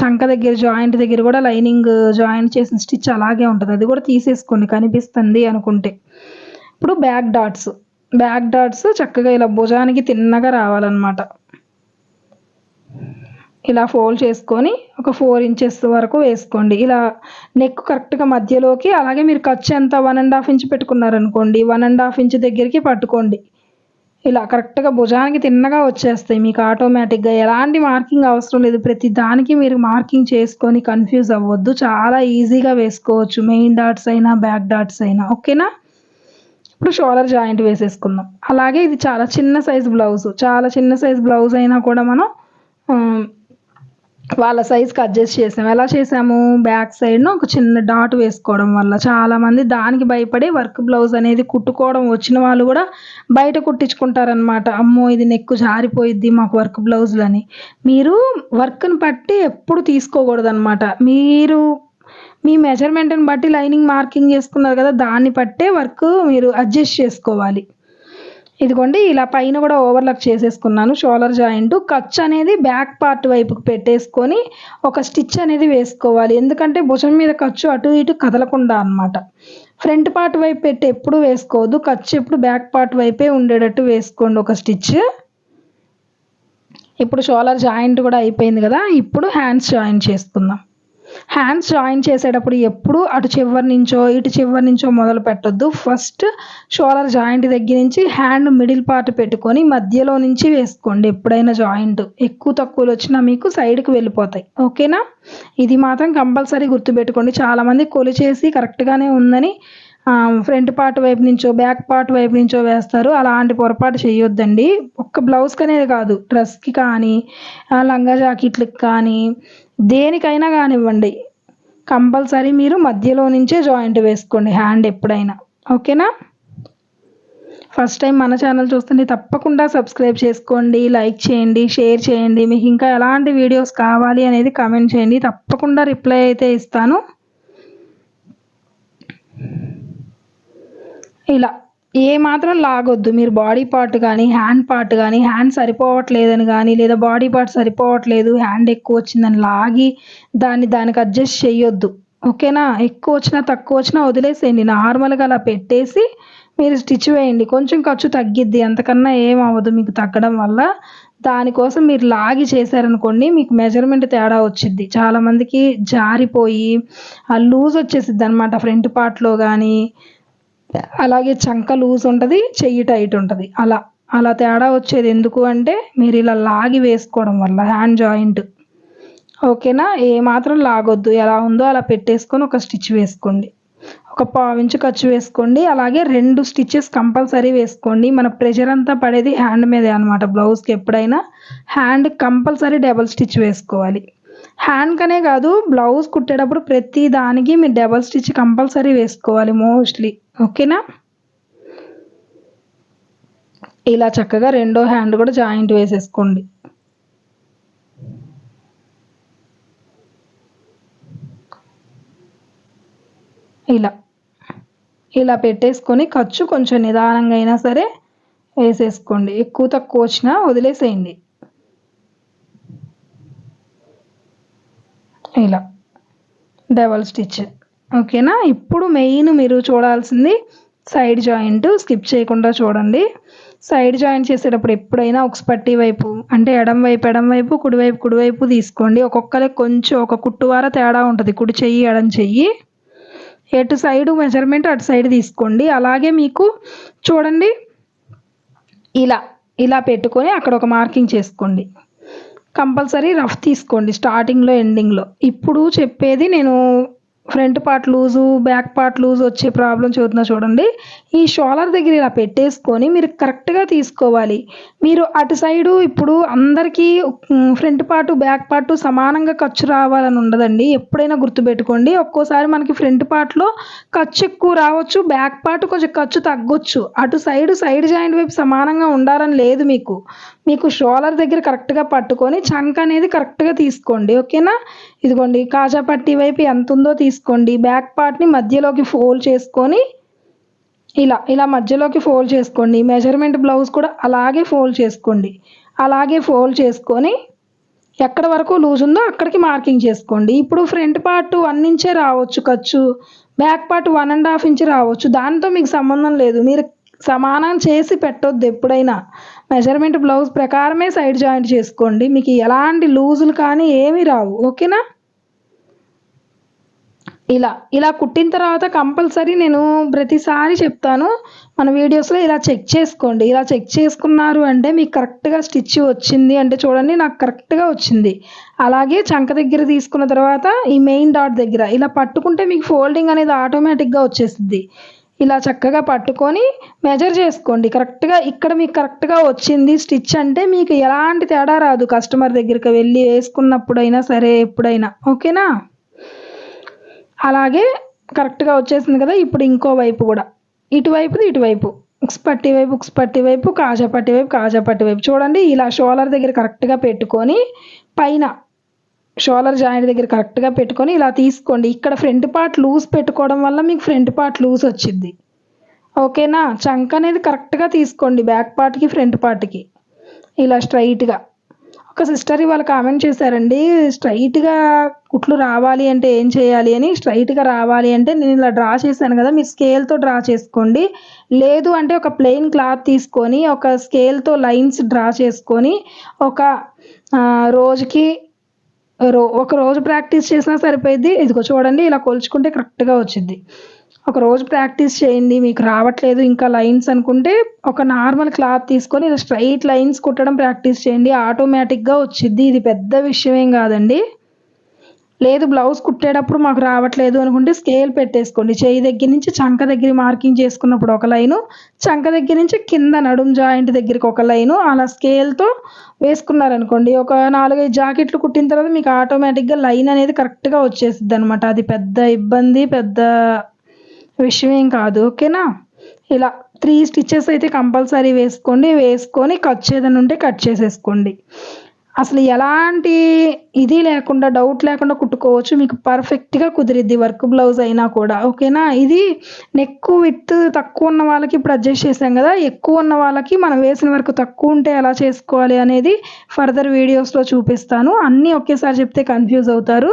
చంక దగ్గర జాయింట్ దగ్గర కూడా లైనింగ్ జాయింట్ చేసిన స్టిచ్ అలాగే ఉంటుంది. అది కూడా తీసేసుకోండి కనిపిస్తుంది అనుకుంటే. ఇప్పుడు బ్యాక్ డాట్స్. బ్యాక్ డాట్స్ చక్కగా ఇలా భుజానికి తిన్నగా రావాలన్నమాట. ఇలా ఫోల్డ్ చేసుకొని ఒక ఫోర్ ఇంచెస్ వరకు వేసుకోండి. ఇలా నెక్ కరెక్ట్గా మధ్యలోకి అలాగే మీరు ఖర్చు ఎంత వన్ అండ్ హాఫ్ ఇంచ్ పెట్టుకున్నారనుకోండి వన్ అండ్ హాఫ్ ఇంచ్ దగ్గరికి పట్టుకోండి. ఇలా కరెక్ట్గా భుజానికి తిన్నగా వచ్చేస్తాయి మీకు ఆటోమేటిక్గా. ఎలాంటి మార్కింగ్ అవసరం లేదు. ప్రతి దానికి మీరు మార్కింగ్ చేసుకొని కన్ఫ్యూజ్ అవ్వద్దు. చాలా ఈజీగా వేసుకోవచ్చు. మెయిన్ డాట్స్ అయినా బ్యాక్ డాట్స్ అయినా. ఓకేనా? ఇప్పుడు షోలర్ జాయింట్ వేసేసుకుందాం. అలాగే ఇది చాలా చిన్న సైజ్ బ్లౌజ్. చాలా చిన్న సైజ్ బ్లౌజ్ అయినా కూడా మనం వాళ్ళ సైజ్కి అడ్జస్ట్ చేసాము ఎలా చేసాము? బ్యాక్ సైడ్ను ఒక చిన్న డాట్ వేసుకోవడం వల్ల. చాలామంది దానికి భయపడి వర్క్ బ్లౌజ్ అనేది కుట్టుకోవడం వచ్చిన వాళ్ళు కూడా బయట కుట్టించుకుంటారనమాట అమ్మో ఇది నెక్కు జారిపోయిద్ది మాకు వర్క్ బ్లౌజులని. మీరు వర్క్ని బట్టి ఎప్పుడు తీసుకోకూడదనమాట మీరు మీ మెజర్మెంట్ని బట్టి లైనింగ్ మార్కింగ్ చేసుకున్నారు కదా దాన్ని బట్టే వర్క్ మీరు అడ్జస్ట్ చేసుకోవాలి. ఇదిగోండి ఇలా పైన కూడా ఓవర్లాక్ చేసేసుకున్నాను. షోలర్ జాయింట్ ఖర్చు అనేది బ్యాక్ పార్ట్ వైపుకి పెట్టేసుకొని ఒక స్టిచ్ అనేది వేసుకోవాలి. ఎందుకంటే భుజం మీద ఖర్చు అటు ఇటు కదలకుండా అనమాట ఫ్రంట్ పార్ట్ వైపు పెట్టి ఎప్పుడు వేసుకోవద్దు. ఖర్చు ఎప్పుడు బ్యాక్ పార్ట్ వైపే ఉండేటట్టు వేసుకోండి ఒక స్టిచ్ ఇప్పుడు షోలర్ జాయింట్ కూడా అయిపోయింది కదా ఇప్పుడు హ్యాండ్స్ జాయింట్ చేసుకుందాం. హ్యాండ్స్ జాయిన్ చేసేటప్పుడు ఎప్పుడు అటు చివరి నుంచో ఇటు చివరి నుంచో మొదలు పెట్టొద్దు. ఫస్ట్ షోల్డర్ జాయింట్ దగ్గర నుంచి హ్యాండ్ మిడిల్ పార్ట్ పెట్టుకొని మధ్యలో నుంచి వేసుకోండి. ఎప్పుడైనా జాయింట్ ఎక్కువ తక్కువలు వచ్చినా మీకు సైడ్కి వెళ్ళిపోతాయి. ఓకేనా ఇది మాత్రం కంపల్సరీ గుర్తుపెట్టుకోండి. చాలామంది కొలిచేసి కరెక్ట్గానే ఉందని ఫ్రంట్ పార్ట్ వైపు నుంచో బ్యాక్ పార్ట్ వైపు నుంచో వేస్తారు. అలాంటి పొరపాటు చేయొద్దండి. ఒక్క బ్లౌజ్కి అనేది కాదు. డ్రెస్కి కానీ లంగా జాకెట్లకి కానీ దేనికైనా కానివ్వండి. కంపల్సరీ మీరు మధ్యలో నుంచే జాయింట్ వేసుకోండి హ్యాండ్ ఎప్పుడైనా. ఓకేనా? ఫస్ట్ టైం మన ఛానల్ చూస్తుంటే తప్పకుండా సబ్స్క్రైబ్ చేసుకోండి లైక్ చేయండి షేర్ చేయండి. మీకు ఇంకా ఎలాంటి వీడియోస్ కావాలి అనేది కామెంట్ చేయండి. తప్పకుండా రిప్లై అయితే ఇస్తాను. ఇలా ఏ మాత్రం లాగొద్దు. మీరు బాడీ పార్ట్ కానీ హ్యాండ్ పార్ట్ కానీ హ్యాండ్ సరిపోవట్లేదని కానీ లేదా బాడీ పార్ట్ సరిపోవట్లేదు హ్యాండ్ ఎక్కువ వచ్చిందని లాగి దాన్ని దానికి అడ్జస్ట్ చేయొద్దు ఓకేనా ఎక్కువ వచ్చినా తక్కువ వచ్చినా వదిలేసేయండి. నార్మల్గా అలా పెట్టేసి మీరు స్టిచ్ వేయండి. కొంచెం ఖర్చు తగ్గిద్ది. అంతకన్నా ఏం అవ్వదు. మీకు తగ్గడం వల్ల దానికోసం మీరు లాగి చేశారనుకోండి మీకు మెజర్మెంట్ తేడా వచ్చిద్ది. చాలామందికి జారిపోయి ఆ లూజ్ వచ్చేసిద్ది అనమాట ఫ్రంట్ పార్ట్లో కానీ అలాగే చంక లూజ్ ఉంటుంది చెయ్యి టైట్ ఉంటుంది. అలా అలా తేడా వచ్చేది ఎందుకు అంటే మీరు ఇలా లాగి వేసుకోవడం వల్ల హ్యాండ్ జాయింట్. ఓకేనా? ఏ మాత్రం లాగొద్దు. ఎలా ఉందో అలా పెట్టేసుకొని ఒక స్టిచ్ వేసుకోండి. ఒక పావించు ఖర్చు వేసుకోండి. అలాగే రెండు స్టిచ్చెస్ కంపల్సరీ వేసుకోండి. మన ప్రెషర్ అంతా పడేది హ్యాండ్ మీదే అనమాట బ్లౌజ్కి ఎప్పుడైనా హ్యాండ్ కంపల్సరీ డబల్ స్టిచ్ వేసుకోవాలి. హ్యాండ్కనే కాదు బ్లౌజ్ కుట్టేటప్పుడు ప్రతి దానికి మీరు డబల్ స్టిచ్ కంపల్సరీ వేసుకోవాలి మోస్ట్లీ ఓకేనా ఇలా చక్కగా రెండో హ్యాండ్ కూడా జాయింట్ వేసేసుకోండి. ఇలా. ఇలా పెట్టేసుకొని ఖర్చు కొంచెం నిదానంగా అయినా సరే వేసేసుకోండి. ఎక్కువ తక్కువ వచ్చినా వదిలేసేయండి. ఇలా. డబల్ స్టిచ్ ఓకేనా? ఇప్పుడు మెయిన్ మీరు చూడాల్సింది సైడ్ జాయింట్ స్కిప్ చేయకుండా చూడండి. సైడ్ జాయింట్ చేసేటప్పుడు ఎప్పుడైనా ఒక పట్టి వైపు అంటే ఎడం వైపు ఎడం వైపు కుడివైపు కుడివైపు తీసుకోండి. ఒక్కొక్కరికి కొంచెం ఒక కుట్టువార తేడా ఉంటుంది. కుడి చెయ్యి ఎడం చెయ్యి. ఎటు సైడ్ మెజర్మెంట్ అటు సైడ్ తీసుకోండి. అలాగే మీకు చూడండి. ఇలా ఇలా పెట్టుకొని అక్కడ ఒక మార్కింగ్ చేసుకోండి. కంపల్సరీ రఫ్ తీసుకోండి స్టార్టింగ్లో ఎండింగ్లో. ఇప్పుడు చెప్పేది నేను front part loose back part loose వచ్చే ప్రాబ్లం చూస్తున్నా చూడండి. ఈ షోలర్ దగ్గర ఇలా పెట్టేసుకొని మీరు కరెక్ట్గా తీసుకోవాలి. మీరు అటు సైడు ఇప్పుడు అందరికీ ఫ్రంట్ పార్ట్ బ్యాక్ పార్ట్ సమానంగా ఖర్చు రావాలని ఉండదండి. ఎప్పుడైనా గుర్తుపెట్టుకోండి. ఒక్కోసారి మనకి ఫ్రంట్ పార్ట్లో ఖర్చు ఎక్కువ రావచ్చు బ్యాక్ పార్ట్ కొంచెం ఖర్చు తగ్గొచ్చు. అటు సైడ్ సైడ్ జాయింట్ వైపు సమానంగా ఉండాలని లేదు మీకు. మీకు షోలర్ దగ్గర కరెక్ట్గా పట్టుకొని చంక్ అనేది కరెక్ట్గా తీసుకోండి. ఓకేనా? ఇదిగోండి కాజా పట్టి వైపు ఎంత ఉందో తీసుకోండి బ్యాక్ పార్ట్ని మధ్యలోకి ఫోల్డ్ చేసుకొని ఇలా ఇలా మధ్యలోకి ఫోల్డ్ చేసుకోండి. మెజర్మెంట్ బ్లౌజ్ కూడా అలాగే ఫోల్డ్ చేసుకోండి. అలాగే ఫోల్డ్ చేసుకొని ఎక్కడ వరకు లూజ్ ఉందో అక్కడికి మార్కింగ్ చేసుకోండి. ఇప్పుడు ఫ్రంట్ పార్ట్ వన్ ఇంచే రావచ్చు ఖర్చు. Back part one and half inch రావచ్చు. దాంతో మీకు సంబంధం లేదు. మీరు సమానం చేసి పెట్టొద్దు ఎప్పుడైనా. మెజర్మెంట్ బ్లౌజ్ ప్రకారమే సైడ్ జాయింట్ చేసుకోండి. మీకు ఎలాంటి లూజులు కానీ ఏమీ రావు. ఓకేనా ఇలా ఇలా కుట్టిన తర్వాత కంపల్సరీ నేను ప్రతిసారి చెప్తాను మన వీడియోస్లో ఇలా చెక్ చేసుకోండి. ఇలా చెక్ చేసుకున్నారు అంటే మీకు కరెక్ట్గా స్టిచ్ వచ్చింది అంటే చూడండి నాకు కరెక్ట్గా వచ్చింది. అలాగే చంక దగ్గర తీసుకున్న తర్వాత ఈ మెయిన్ డాట్ దగ్గర ఇలా పట్టుకుంటే మీకు ఫోల్డింగ్ అనేది ఆటోమేటిక్గా వచ్చేస్తుంది ఇలా చక్కగా పట్టుకొని మెజర్ చేసుకోండి. కరెక్ట్గా ఇక్కడ మీకు కరెక్ట్గా వచ్చింది స్టిచ్ అంటే మీకు ఎలాంటి తేడా రాదు కస్టమర్ దగ్గరికి వెళ్ళి వేసుకున్నప్పుడైనా సరే ఎప్పుడైనా. ఓకేనా? అలాగే కరెక్ట్గా వచ్చేసింది కదా ఇప్పుడు ఇంకో వైపు కూడా. ఇటువైపుది ఇటువైపు. ఉక్స్ పట్టి వైపు ఉక్స్ పట్టి వైపు కాజా పట్టి వైపు కాజా పట్టి వైపు. చూడండి ఇలా షోలర్ దగ్గర కరెక్ట్గా పెట్టుకొని పైన షోలర్ జాయింట్ దగ్గర కరెక్ట్గా పెట్టుకొని ఇలా తీసుకోండి. ఇక్కడ ఫ్రంట్ పార్ట్ లూజ్ పెట్టుకోవడం వల్ల మీకు ఫ్రంట్ పార్ట్ లూజ్ వచ్చింది ఓకేనా? చంక్ అనేది కరెక్ట్గా తీసుకోండి బ్యాక్ పార్ట్కి ఫ్రంట్ పార్ట్కి. ఇలా స్ట్రైట్గా. ఒక సిస్టర్ ఇవాళ కామెంట్ చేశారండి స్ట్రైట్గా కుట్లు రావాలి అంటే ఏం చేయాలి అని స్ట్రైట్గా రావాలి అంటే నేను ఇలా డ్రా చేశాను కదా మీరు స్కేల్తో డ్రా చేసుకోండి. లేదు అంటే ఒక ప్లెయిన్ క్లాత్ తీసుకొని ఒక స్కేల్తో లైన్స్ డ్రా చేసుకొని ఒక రోజుకి రో ఒక రోజు ప్రాక్టీస్ చేసినా సరిపోయింది ఇదిగో చూడండి ఇలా కొలుచుకుంటే కరెక్ట్గా వచ్చింది ఒక రోజు ప్రాక్టీస్ చేయండి మీకు రావట్లేదు ఇంకా లైన్స్ అనుకుంటే ఒక నార్మల్ క్లాత్ తీసుకొని ఇలా స్ట్రైట్ లైన్స్ కుట్టడం ప్రాక్టీస్ చేయండి. ఆటోమేటిక్గా వచ్చింది ఇది పెద్ద విషయం ఏం కాదండి. లేదు బ్లౌజ్ కుట్టేటప్పుడు మాకు రావట్లేదు అనుకుంటే స్కేల్ పెట్టేసుకోండి. చేయి దగ్గర నుంచి చంక దగ్గర మార్కింగ్ చేసుకున్నప్పుడు ఒక లైను చంక దగ్గర నుంచి కింద నడుం జాయింట్ దగ్గరికి ఒక లైను అలా స్కేల్తో వేసుకున్నారనుకోండి. ఒక నాలుగైదు జాకెట్లు కుట్టిన తర్వాత మీకు ఆటోమేటిక్గా లైన్ అనేది కరెక్ట్గా వచ్చేసిద్ది అనమాట అది పెద్ద ఇబ్బంది పెద్ద విషయం కాదు. ఓకేనా? ఇలా త్రీ స్టిచ్చెస్ అయితే కంపల్సరీ వేసుకోండి. వేసుకొని కట్ చేదని ఉంటే కట్ చేసేసుకోండి. అసలు ఎలాంటి ఇది లేకుండా డౌట్ లేకుండా కుట్టుకోవచ్చు. మీకు పర్ఫెక్ట్గా కుదిరిద్ది వర్క్ బ్లౌజ్ అయినా కూడా. ఓకేనా ఇది నెక్ విత్ తక్కువ ఉన్న వాళ్ళకి ఇప్పుడు అడ్జస్ట్ చేసాం కదా ఎక్కువ ఉన్న వాళ్ళకి మనం వేసిన వరకు తక్కువ ఉంటే ఎలా చేసుకోవాలి అనేది ఫర్దర్ వీడియోస్లో చూపిస్తాను. అన్నీ ఒకేసారి చెప్తే కన్ఫ్యూజ్ అవుతారు.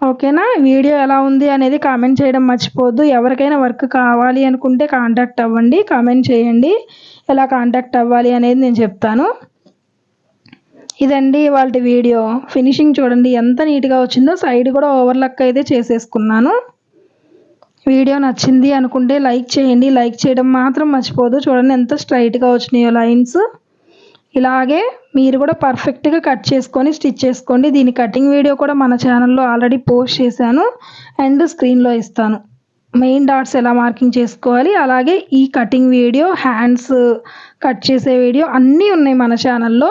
ఓకేనా వీడియో ఎలా ఉంది అనేది కామెంట్ చేయడం మర్చిపోవద్దు. ఎవరికైనా వర్క్ కావాలి అనుకుంటే కాంటాక్ట్ అవ్వండి కామెంట్ చేయండి. ఎలా కాంటాక్ట్ అవ్వాలి అనేది నేను చెప్తాను. ఇదండి వాళ్ళ వీడియో. ఫినిషింగ్ చూడండి ఎంత నీట్గా వచ్చిందో సైడ్ కూడా ఓవర్లక్ అయితే చేసేసుకున్నాను. వీడియో నచ్చింది అనుకుంటే లైక్ చేయండి. లైక్ చేయడం మాత్రం మర్చిపోదు. చూడండి ఎంత స్ట్రైట్గా వచ్చినాయో లైన్స్ ఇలాగే మీరు కూడా పర్ఫెక్ట్గా కట్ చేసుకొని స్టిచ్ చేసుకోండి. దీని కటింగ్ వీడియో కూడా మన ఛానల్లో ఆల్రెడీ పోస్ట్ చేశాను. అండ్ స్క్రీన్లో ఇస్తాను. మెయిన్ డాట్స్ ఎలా మార్కింగ్ చేసుకోవాలి? అలాగే ఈ కటింగ్ వీడియో హ్యాండ్స్ కట్ చేసే వీడియో అన్నీ ఉన్నాయి మన ఛానల్లో